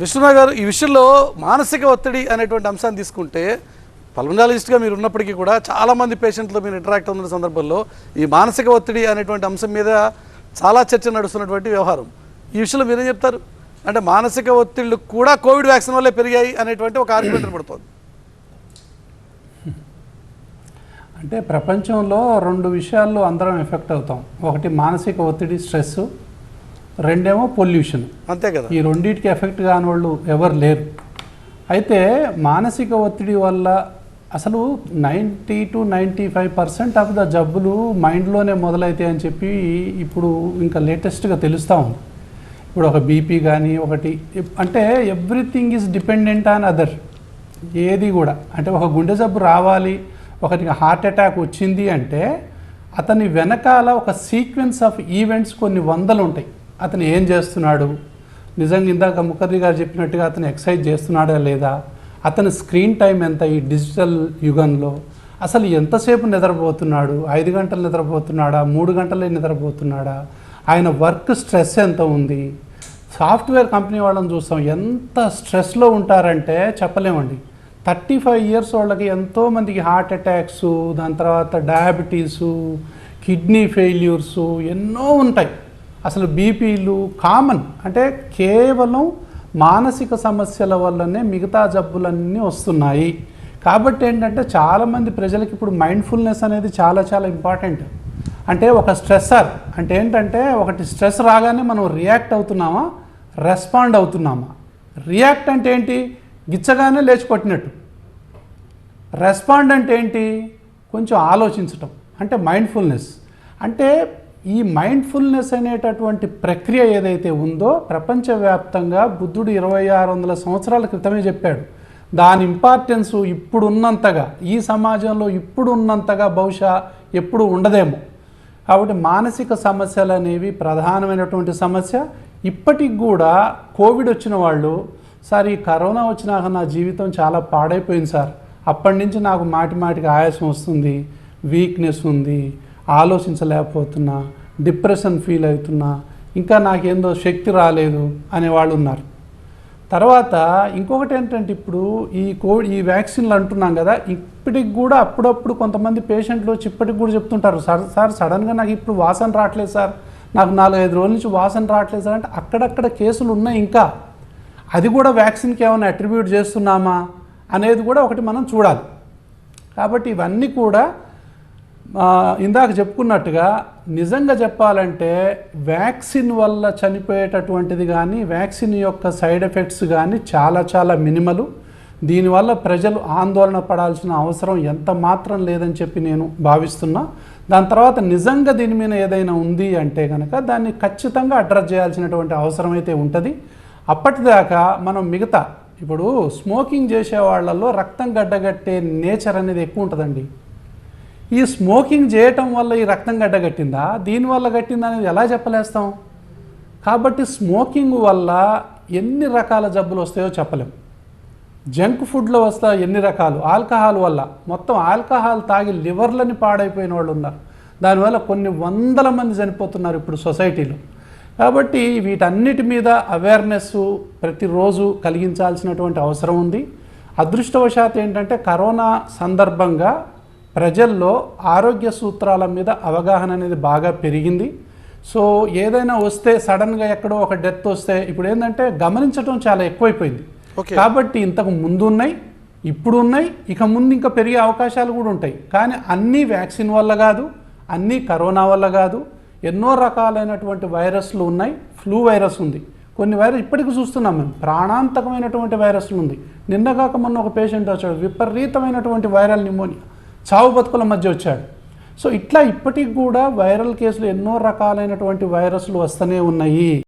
విశ్వనాథ్ గారు ఈ విషయంలో మానసిక ఒత్తిడి అనేటువంటి అంశాన్ని తీసుకుంటే పల్మనాలజిస్ట్గా మీరు ఉన్నప్పటికీ కూడా చాలామంది పేషెంట్లు మీరు ఇంటరాక్ట్ అవుతున్న సందర్భంలో ఈ మానసిక ఒత్తిడి అనేటువంటి అంశం మీద చాలా చర్చ నడుస్తున్నటువంటి వ్యవహారం. ఈ విషయంలో మీరేం చెప్తారు? అంటే మానసిక ఒత్తిళ్ళు కూడా కోవిడ్ వ్యాక్సిన్ వల్లే పెరిగాయి అనేటువంటి ఒక ఆర్గ్యుమెంట్ పడుతుంది అంటే ప్రపంచంలో రెండు విషయాల్లో అందరం ఎఫెక్ట్ అవుతాం. ఒకటి మానసిక ఒత్తిడి స్ట్రెస్ రెండేమో పొల్యూషన్. అంతే కదా. ఈ రెండింటికి ఎఫెక్ట్ కాని వాళ్ళు ఎవరు లేరు. అయితే మానసిక ఒత్తిడి వల్ల అసలు ninety to ninety five percent of the జబ్బులు మైండ్లోనే మొదలవుతాయి అని చెప్పి ఇప్పుడు ఇంకా లేటెస్ట్గా తెలుస్తూ ఉంది. ఇప్పుడు ఒక బీపీ కానీ ఒకటి అంటే everything is dependent on other. ఏది కూడా. అంటే ఒక గుండె జబ్బు రావాలి ఒకరికి హార్ట్ అటాక్ వచ్చింది అంటే అతని వెనకాల ఒక సీక్వెన్స్ ఆఫ్ ఈవెంట్స్ కొన్ని వందలు ఉంటాయి. అతను ఏం చేస్తున్నాడు? నిజంగా ఇందాక ముఖర్జీ గారు చెప్పినట్టుగా అతను ఎక్సర్సైజ్ చేస్తున్నాడా లేదా? అతని స్క్రీన్ టైం ఎంత ఈ డిజిటల్ యుగంలో? అసలు ఎంతసేపు నిద్రపోతున్నాడు? ఐదు గంటలు నిద్రపోతున్నాడా? మూడు గంటలే నిద్రపోతున్నాడా? ఆయన వర్క్ స్ట్రెస్ ఎంత ఉంది? సాఫ్ట్వేర్ కంపెనీ వాళ్ళని చూస్తాం. ఎంత స్ట్రెస్లో ఉంటారంటే చెప్పలేమండి. థర్టీ ఫైవ్ ఇయర్స్ వాళ్ళకి ఎంతోమందికి హార్ట్ అటాక్స్ దాని తర్వాత డయాబెటీసు కిడ్నీ ఫెయిల్యూర్స్ ఎన్నో ఉంటాయి. అసలు బీపీలు కామన్. అంటే కేవలం మానసిక సమస్యల వల్లనే మిగతా జబ్బులన్నీ వస్తున్నాయి. కాబట్టి ఏంటంటే చాలామంది ప్రజలకి ఇప్పుడు మైండ్ఫుల్నెస్ అనేది చాలా చాలా ఇంపార్టెంట్. అంటే ఒక స్ట్రెస్సర్. అంటే ఏంటంటే ఒకటి స్ట్రెస్ రాగానే మనం రియాక్ట్ అవుతున్నామా? రెస్పాండ్ అవుతున్నామా? రియాక్ట్ అంటే ఏంటి? గిచ్చగానే లేచి కొట్టినట్టు. రెస్పాండ్ అంటే ఏంటి? కొంచెం ఆలోచించటం. అంటే మైండ్ఫుల్నెస్. అంటే ఈ మైండ్ఫుల్నెస్ అనేటటువంటి ప్రక్రియ ఏదైతే ఉందో ప్రపంచవ్యాప్తంగా బుద్ధుడు ఇరవై ఆరు వందల సంవత్సరాల క్రితమే చెప్పాడు. దాని ఇంపార్టెన్స్ ఇప్పుడున్నంతగా ఈ సమాజంలో ఇప్పుడు ఉన్నంతగా బహుశా ఎప్పుడు ఉండదేమో. కాబట్టి మానసిక సమస్యలు అనేవి ప్రధానమైనటువంటి సమస్య. ఇప్పటికి కూడా కోవిడ్ వచ్చిన వాళ్ళు సార్ ఈ కరోనా వచ్చినాక నా జీవితం చాలా పాడైపోయింది సార్. అప్పటి నుంచి నాకు మాటి మాటికి ఆయాసం వస్తుంది వీక్నెస్ ఉంది ఆలోచించలేకపోతున్నా డిప్రెషన్ ఫీల్ అవుతున్నా ఇంకా నాకేందో శక్తి రాలేదు అనే వాళ్ళు ఉన్నారు. తర్వాత ఇంకొకటి ఏంటంటే ఇప్పుడు ఈ కోవిడ్ ఈ వ్యాక్సిన్లు అంటున్నాం కదా ఇప్పటికి కూడా అప్పుడప్పుడు కొంతమంది పేషెంట్లు వచ్చి ఇప్పటికి కూడా చెప్తుంటారు సార్ సార్ సడన్గా నాకు ఇప్పుడు వాసన రావట్లేదు సార్ నాకు నాలుగైదు రోజుల నుంచి వాసన రావట్లేదు సార్ అంటే అక్కడక్కడ కేసులు ఉన్నాయి ఇంకా. అది కూడా వ్యాక్సిన్కి ఏమైనా అట్రిబ్యూట్ చేస్తున్నామా అనేది కూడా ఒకటి మనం చూడాలి. కాబట్టి ఇవన్నీ కూడా ఇందాక చెప్పుకున్నట్టుగా నిజంగా చెప్పాలంటే వ్యాక్సిన్ వల్ల చనిపోయేటటువంటిది కానీ వ్యాక్సిన్ యొక్క సైడ్ ఎఫెక్ట్స్ కానీ చాలా చాలా మినిమలు. దీనివల్ల ప్రజలు ఆందోళన పడాల్సిన అవసరం ఎంత మాత్రం లేదని చెప్పి నేను భావిస్తున్నా. దాని తర్వాత నిజంగా దీని మీద ఏదైనా ఉంది అంటే కనుక దాన్ని ఖచ్చితంగా అడ్రస్ చేయాల్సినటువంటి అవసరం అయితే ఉంటుంది. అప్పటిదాకా మనం మిగతా ఇప్పుడు స్మోకింగ్ చేసే వాళ్ళల్లో రక్తం గడ్డగట్టే నేచర్ అనేది ఎక్కువ ఉంటుందండి. ఈ స్మోకింగ్ చేయటం వల్ల ఈ రక్తం గడ్డగట్టిందా? దీనివల్ల గట్టిందా అనేది ఎలా చెప్పలేస్తాం? కాబట్టి స్మోకింగ్ వల్ల ఎన్ని రకాల జబ్బులు వస్తాయో చెప్పలేం. జంక్ ఫుడ్లో వస్తా ఎన్ని రకాలు? ఆల్కహాల్ వల్ల. మొత్తం ఆల్కహాల్ తాగి లివర్లని పాడైపోయిన వాళ్ళు ఉన్నారు. దానివల్ల కొన్ని వందల మంది చనిపోతున్నారు ఇప్పుడు సొసైటీలో. కాబట్టి వీటన్నిటి మీద అవేర్నెస్ ప్రతిరోజు కలిగించాల్సినటువంటి అవసరం ఉంది. అదృష్టవశాత్ ఏంటంటే కరోనా సందర్భంగా ప్రజల్లో ఆరోగ్య సూత్రాల మీద అవగాహన అనేది బాగా పెరిగింది. సో ఏదైనా వస్తే సడన్గా ఎక్కడో ఒక డెత్ వస్తే ఇప్పుడు ఏంటంటే గమనించడం చాలా ఎక్కువైపోయింది. కాబట్టి ఇంతకు ముందు ఉన్నాయి ఇప్పుడు ఉన్నాయి ఇక ముందు ఇంకా పెరిగే అవకాశాలు కూడా ఉంటాయి. కానీ అన్నీ వ్యాక్సిన్ వల్ల కాదు అన్నీ కరోనా వల్ల కాదు ఎన్నో రకాలైనటువంటి వైరస్లు ఉన్నాయి. ఫ్లూ వైరస్ ఉంది. కొన్ని వైరస్ ఇప్పటికీ చూస్తున్నాం మేము. ప్రాణాంతకమైనటువంటి వైరస్లు ఉంది. నిన్న కాక మొన్న ఒక పేషెంట్ వచ్చాడు. విపరీతమైనటువంటి వైరల్ న్యూమోనియా. చావు బతుకుల మధ్య వచ్చాడు. సో ఇట్లా ఇప్పటికి కూడా వైరల్ కేసులు ఎన్నో రకాలైనటువంటి వైరస్లు వస్తూనే ఉన్నాయి.